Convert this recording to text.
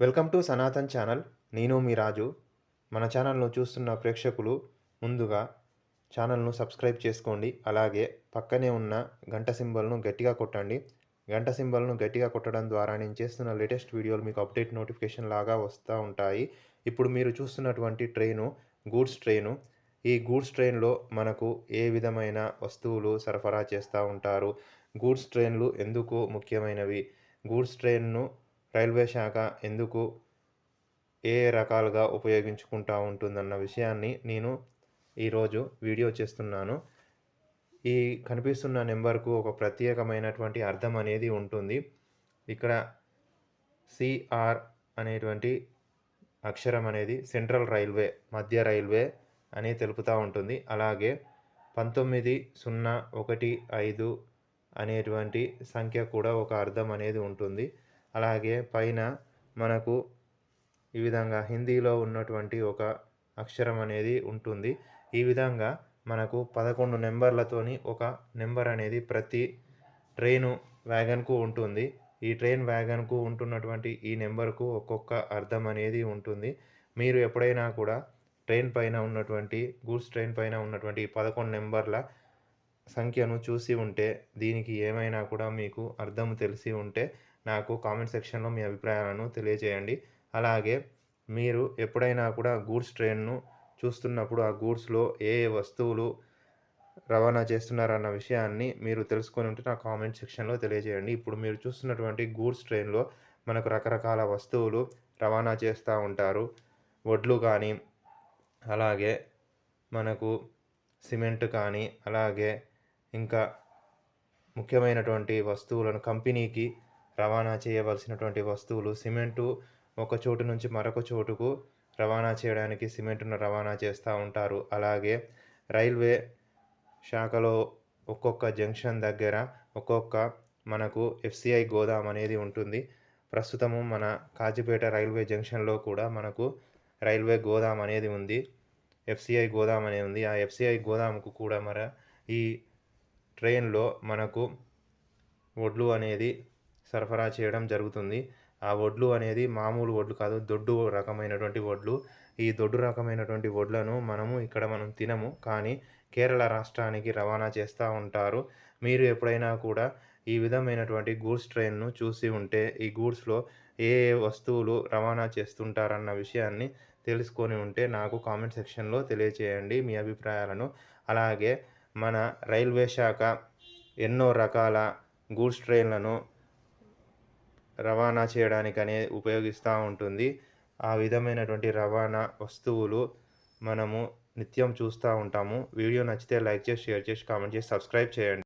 Welcome to Sanatan channel. నేను మీ రాజు. మన ఛానల్ను చూస్తున్న ప్రేక్షకులు ముందుగా ఛానల్ను సబ్స్క్రైబ్ చేసుకోండి. అలాగే పక్కనే ఉన్న గంట సింబల్ను గట్టిగా కొట్టండి. గంట సింబల్ను గట్టిగా కొట్టడం ద్వారా నేను చేస్తున్న లేటెస్ట్ వీడియోలు మీకు అప్డేట్ నోటిఫికేషన్ లాగా వస్తూ ఉంటాయి. ఇప్పుడు మీరు చూస్తున్నటువంటి ట్రైను గూడ్స్ ట్రైను. ఈ గూడ్స్ ట్రైన్లో మనకు ఏ విధమైన వస్తువులు సరఫరా చేస్తూ ఉంటారు? గూడ్స్ ట్రైన్లు ఎందుకు ముఖ్యమైనవి? గూడ్స్ ట్రైన్ను రైల్వే శాఖ ఎందుకు ఏ రకాలుగా ఉపయోగించుకుంటూ ఉంటుందన్న విషయాన్ని నేను ఈరోజు వీడియో చేస్తున్నాను. ఈ కనిపిస్తున్న నెంబర్కు ఒక ప్రత్యేకమైనటువంటి అర్థం అనేది ఉంటుంది. ఇక్కడ సిఆర్ అనేటువంటి అక్షరం అనేది సెంట్రల్ రైల్వే మధ్య రైల్వే అని తెలుపుతూ ఉంటుంది. అలాగే పంతొమ్మిది సున్నా ఒకటి ఐదు అనేటువంటి సంఖ్య కూడా ఒక అర్థం అనేది ఉంటుంది. అలాగే పైన మనకు ఈ విధంగా హిందీలో ఉన్నటువంటి ఒక అక్షరం అనేది ఉంటుంది. ఈ విధంగా మనకు పదకొండు నెంబర్లతోని ఒక నెంబర్ అనేది ప్రతి ట్రైను వ్యాగన్కు ఉంటుంది. ఈ ట్రైన్ వ్యాగన్కు ఉంటున్నటువంటి ఈ నెంబర్కు ఒక్కొక్క అర్థం అనేది ఉంటుంది. మీరు ఎప్పుడైనా కూడా ట్రైన్ పైన ఉన్నటువంటి గూడ్స్ ట్రైన్ పైన ఉన్నటువంటి పదకొండు నెంబర్ల సంఖ్యను చూసి ఉంటే దీనికి ఏమైనా కూడా మీకు అర్థం తెలిసి ఉంటే నాకు కామెంట్ సెక్షన్లో మీ అభిప్రాయాలను తెలియజేయండి. అలాగే మీరు ఎప్పుడైనా కూడా గూడ్స్ ట్రైన్ను చూస్తున్నప్పుడు ఆ గూడ్స్లో ఏ ఏ వస్తువులు రవాణా చేస్తున్నారన్న విషయాన్ని మీరు తెలుసుకొని ఉంటే నా కామెంట్ సెక్షన్లో తెలియజేయండి. ఇప్పుడు మీరు చూస్తున్నటువంటి గూడ్స్ ట్రైన్లో మనకు రకరకాల వస్తువులు రవాణా చేస్తూ ఉంటారు. వడ్లు కానీ అలాగే మనకు సిమెంట్ కానీ అలాగే ఇంకా ముఖ్యమైనటువంటి వస్తువులను కంపెనీకి రవాణా చేయవలసినటువంటి వస్తువులు సిమెంటు ఒక చోటు నుంచి మరొక చోటుకు రవాణా చేయడానికి సిమెంట్ను రవాణా చేస్తూ ఉంటారు. అలాగే రైల్వే శాఖలో ఒక్కొక్క జంక్షన్ దగ్గర ఒక్కొక్క మనకు ఎఫ్సిఐ గోదాం అనేది ఉంటుంది. ప్రస్తుతము మన కాజీపేట రైల్వే జంక్షన్లో కూడా మనకు రైల్వే గోదాం అనేది ఉంది. ఎఫ్సిఐ గోదాం అనేది ఉంది. ఆ ఎఫ్సిఐ గోదాంకు కూడా మన ఈ ట్రైన్లో మనకు వడ్లు అనేది సరఫరా చేయడం జరుగుతుంది. ఆ వడ్లు అనేది మామూలు వడ్లు కాదు దొడ్డు రకమైనటువంటి వడ్లు. ఈ దొడ్డు రకమైనటువంటి వడ్లను మనము ఇక్కడ మనం తినము కానీ కేరళ రాష్ట్రానికి రవాణా చేస్తూ ఉంటారు. మీరు ఎప్పుడైనా కూడా ఈ విధమైనటువంటి గూడ్స్ ట్రైన్ను చూసి ఉంటే ఈ గూడ్స్లో ఏ ఏ వస్తువులు రవాణా చేస్తుంటారన్న విషయాన్ని తెలుసుకొని ఉంటే నాకు కామెంట్ సెక్షన్లో తెలియచేయండి మీ అభిప్రాయాలను. అలాగే మన రైల్వే శాఖ ఎన్నో రకాల గూడ్స్ ట్రైన్లను రవాణా చేయడానికి ఉపయోగిస్తూ ఉంటుంది. ఆ విధమైనటువంటి రవాణా వస్తువులు మనము నిత్యం చూస్తూ ఉంటాము. వీడియో నచ్చితే లైక్ చేసి షేర్ చేసి కామెంట్ చేసి సబ్స్క్రైబ్ చేయండి.